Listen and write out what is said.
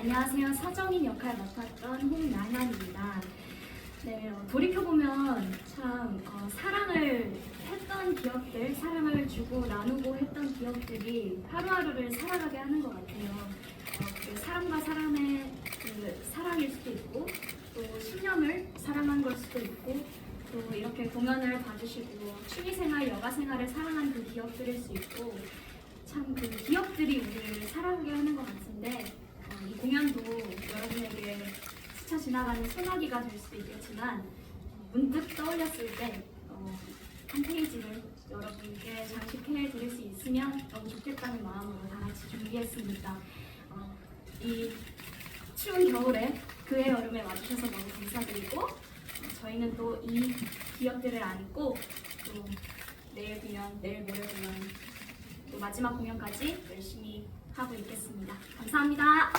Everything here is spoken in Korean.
안녕하세요. 사정인 역할 맡았던 홍나현입니다. 네, 어, 돌이켜보면 참 어, 사랑을 했던 기억들, 사랑을 주고 나누고 했던 기억들이 하루하루를 살아가게 하는 것 같아요. 어, 그 사람과 사람의 그 사랑일 수도 있고, 또 신념을 사랑한 걸 수도 있고, 또 이렇게 공연을 봐주시고 취미생활, 여가생활을 사랑한 그 기억들일 수 있고, 참 그 기억들이 우리를 살아가게 하는 것이 공연도 여러분에게 스쳐 지나가는 소나기가 될 수도 있겠지만 어, 문득 떠올렸을 때 어, 한 페이지를 여러분께 장식해 드릴 수 있으면 너무 좋겠다는 마음으로 다 같이 준비했습니다. 어, 이 추운 겨울에 그의 여름에 와주셔서 너무 감사드리고 어, 저희는 또 이 기억들을 안고 또 내일 공연, 내일 모레 공연 또 마지막 공연까지 열심히 하고 있겠습니다. 감사합니다.